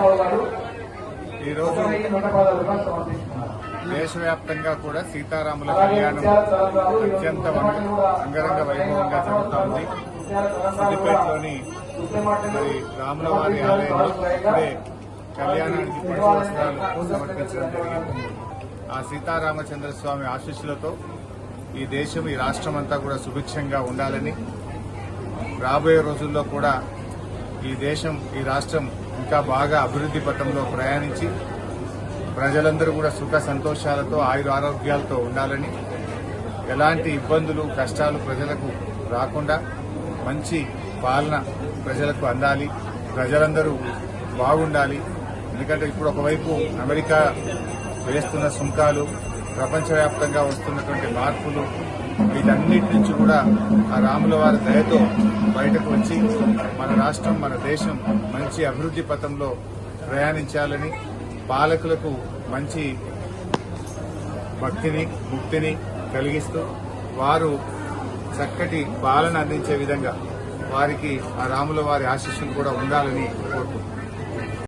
కృష్ణరావు గారు ఈరోజు దేశవ్యాప్తంగా కూడా సీతారాముల కళ్యాణం అత్యంత అంగరంగ వైభవంగా గారు కూడా సిద్దిపేటలోని మరి రాముల వారి ఆలయంలో ఇప్పుడే కళ్యాణానికి పట్టు వస్త్రాలు సమర్పించడం జరిగింది. ఆ సీతారామచంద్ర స్వామి ఆశీస్సులతో ఈ దేశం ఈ రాష్ట్రం అంతా కూడా సుభిక్షంగా ఉండాలని రాబోయే రోజుల్లో కూడా ఈ దేశం ఈ రాష్ట్రం ఇంకా బాగా అభివృద్ధి పథంలో ప్రయాణించి ప్రజలందరూ కూడా సుఖ సంతోషాలతో ఆయుర ఆరోగ్యాలతో ఉండాలని ఎలాంటి ఇబ్బందులు కష్టాలు ప్రజలకు రాకుండా మంచి పాలన ప్రజలకు అందాలి. ప్రజలందరూ బాగుండాలి. ఎందుకంటే ఇప్పుడు ఒకవైపు అమెరికా వేస్తున్న సుంకాలు ప్రపంచవ్యాప్తంగా వస్తున్నటువంటి మార్పులు వీటన్నిటి నుంచి కూడా ఆ రాముల వారి దయతో బయటకు వచ్చి మన రాష్ట్రం మన దేశం మంచి అభివృద్ధి పథంలో ప్రయాణించాలని పాలకులకు మంచి భక్తిని ముక్తిని కలిగిస్తూ వారు చక్కటి పాలన అందించే విధంగా వారికి ఆ రాముల వారి ఆశీస్సులు కూడా ఉండాలని కోరుకుంటున్నాను.